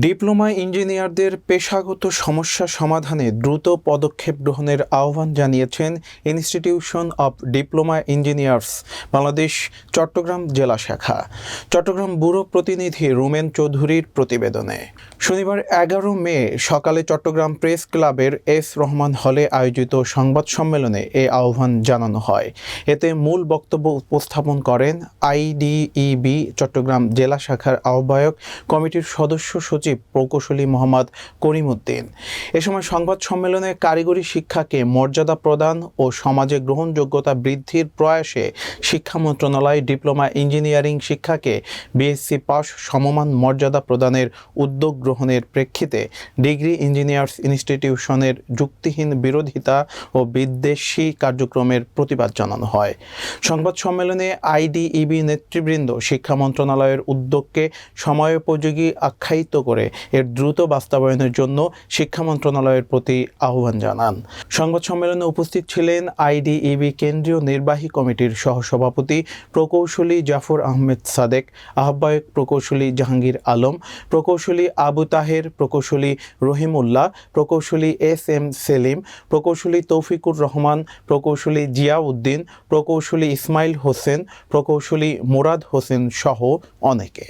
Diploma ইঞ্জিনিয়ারদের পেশাগত সমস্যা সমাধানে দ্রুত পদক্ষেপ গ্রহণের আহ্বান জানিয়েছেন Institution of Diploma Engineers, Bangladesh Chattogram জেলা শাখা। চট্টগ্রাম ব্যুরো প্রতিনিধি রুমেন চৌধুরীর প্রতিবেদনে। শনিবার এগারো মে সকালে চট্টগ্রাম প্রেস ক্লাবের এস রহমান হলে আয়োজিত সংবাদ সম্মেলনে এ আহ্বান জানানো হয়। এতে মূল বক্তব্য উপস্থাপন করেন আইডিইবি চট্টগ্রাম জেলা শাখার আহ্বায়ক কমিটির সদস্য সচিব প্রকৌশলী মোহাম্মদ করিমউদ্দিন। এ সময় সংবাদ সম্মেলনে কারিগরি শিক্ষাকে মর্যাদা প্রদান ও সমাজে গ্রহণযোগ্যতা বৃদ্ধির প্রয়াসে শিক্ষা মন্ত্রণালয় ডিপ্লোমা ইঞ্জিনিয়ারিং শিক্ষাকে বিএসসি পাস সমমান মর্যাদা প্রদানের উদ্যোগ গ্রহণের প্রেক্ষিতে ডিগ্রি ইঞ্জিনিয়ার্স ইনস্টিটিউশনের যুক্তিহীন বিরোধিতা ও বিদ্বেষী কার্যক্রমের প্রতিবাদ জানানো হয়। সংবাদ সম্মেলনে আইডিইবি নেতৃবৃন্দ শিক্ষা মন্ত্রণালয়ের উদ্যোগকে সময়োপযোগী আখ্যায়িত করে এর দ্রুত বাস্তবায়নের জন্য শিক্ষা মন্ত্রণালয়ের প্রতি আহ্বান জানান। সংবাদ সম্মেলনে উপস্থিত ছিলেন আইডিইবি কেন্দ্রীয় নির্বাহী কমিটির সহসভাপতি প্রকৌশলী জাফর আহমেদ সাদেক, আহ্বায়ক প্রকৌশলী জাহাঙ্গীর আলম, প্রকৌশলী আবু তাহের, প্রকৌশলী রহিমউল্লাহ প্রকৌশলী এস এম সেলিম, প্রকৌশলী তৌফিকুর রহমান, প্রকৌশলী জিয়াউদ্দিন, প্রকৌশলী ইসমাইল হোসেন, প্রকৌশলী মুরাদ হোসেন সহ অনেকে।